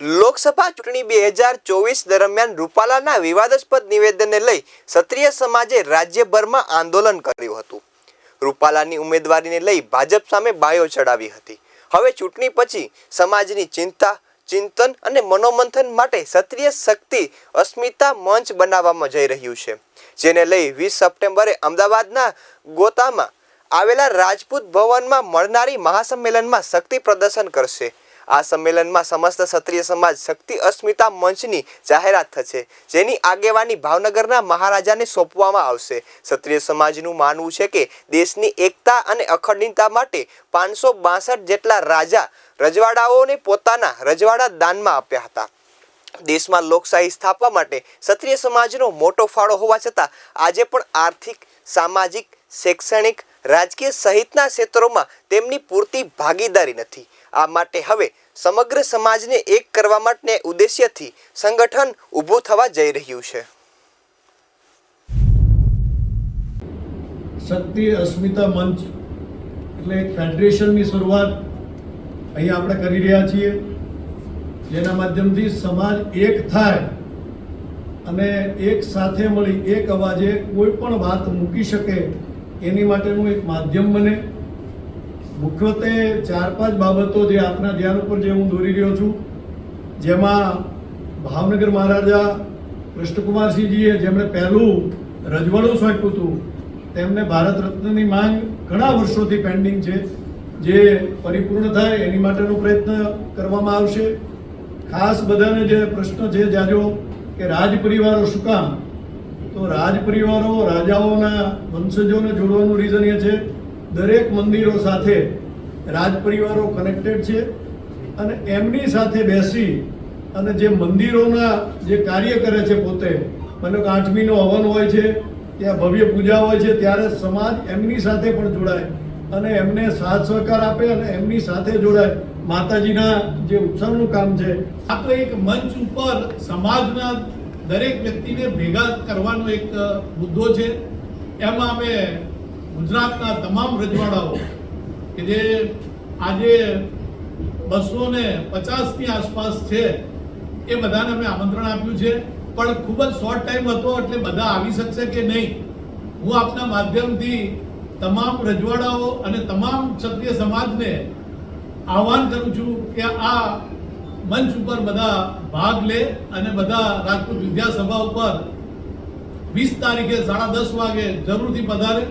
લોકસભા ચૂંટણી બે હજાર ચોવીસ દરમિયાન રૂપાલાના વિવાદાસ્પદ નિવેદનને લઈ ક્ષત્રિય સમાજે રાજ્યભરમાં આંદોલન કર્યું હતું. રૂપાલાની ઉમેદવારીને લઈ ભાજપ સામે બાયો ચડાવી હતી. હવે ચૂંટણી પછી સમાજની ચિંતા, ચિંતન અને મનોમંથન માટે ક્ષત્રિય શક્તિ અસ્મિતા મંચ બનાવવામાં જઈ રહ્યું છે. જેને લઈ વીસ સપ્ટેમ્બરે અમદાવાદના ગોતામાં આવેલા રાજપૂત ભવનમાં મળનારી મહાસંમેલનમાં શક્તિ પ્રદર્શન કરશે. આ સંમેલનમાં સમસ્ત ક્ષત્રિય સમાજ શક્તિ અસ્મિતા મંચની જાહેરાત થશે, જેની આગેવાની ભાવનગરના મહારાજાને સોંપવામાં આવશે. ક્ષત્રિય સમાજનું માનવું છે કે દેશની એકતા અને અખંડિતતા માટે પાંચસો જેટલા રાજા રજવાડાઓને પોતાના રજવાડા દાનમાં આપ્યા હતા. દેશમાં લોકશાહી સ્થાપવા માટે ક્ષત્રિય સમાજનો મોટો ફાળો હોવા છતાં આજે પણ આર્થિક, સામાજિક શૈક્ષણિક, રાજકીય સહિતના ક્ષેત્રોમાં તેમની પૂરતી ભાગીદારી નથી. આ માટે હવે સમગ્ર સમાજને એક કરવા માટે ઉદ્દેશ્યથી સંગઠન ઊભું થવા જઈ રહ્યું છે. શક્તિ અસ્મિતા મંચ એટલે એક ફેડરેશનની શરૂઆત અહીં આપણે કરી રહ્યા છીએ. જેના માધ્યમથી સમાજ એક થાય અને એક સાથે મળી એક અવાજે કોઈ પણ વાત મૂકી શકે એની માટેનું એક માધ્યમ બને. મુખ્યત્વે ચાર પાંચ બાબતો જે આપના ધ્યાન ઉપર જે હું દોરી રહ્યો છું, જેમાં ભાવનગર મહારાજા કૃષ્ણકુમારસિંહજીએ જેમણે પહેલું રજવાડું સોંપ્યું હતું, તેમને ભારત રત્નની માંગ ઘણા વર્ષોથી પેન્ડિંગ છે, જે પરિપૂર્ણ થાય એની માટેનો પ્રયત્ન કરવામાં આવશે. ખાસ બધાને જે પ્રશ્ન છે જાજો કે રાજ પરિવારો શું કામ? તો રાજ પરિવારો રાજાઓના વંશજોને જોડવાનું રીઝન એ છે, દરેક મંદિરો સાથે રાજ પરિવારો કનેક્ટેડ છે અને એમની સાથે બેસી અને જે મંદિરોના જે કાર્ય કરે છે પોતે કે આઠમીનો હવન હોય છે, ત્યાં ભવ્ય પૂજા હોય છે, ત્યારે સમાજ એમની સાથે પણ જોડાય અને એમને સાથ સહકાર આપે અને એમની સાથે જોડાય. માતાજીના જે ઉત્સવનું કામ છે, આપણે એક મંચ ઉપર સમાજના દરેક વ્યક્તિને ભેગા કરવાનો એક મુદ્દો છે. એમાં અમે ગુજરાતના તમામ રજવાડાઓ કે જે આજે બસો ને પચાસની આસપાસ છે, એ બધાને અમે આમંત્રણ આપ્યું છે. પણ ખૂબ જ શોર્ટ ટાઈમ હતો, એટલે બધા આવી શકશે કે નહીં? હું આપના માધ્યમથી તમામ રજવાડાઓ અને તમામ ક્ષત્રિય સમાજને આહવાન કરું છું કે આ મંચ ઉપર બધા ભાગ લે અને બધા રાજપૂત વિદ્યાસભા ઉપર વીસ તારીખે સાડા દસ વાગે જરૂરથી પધારે.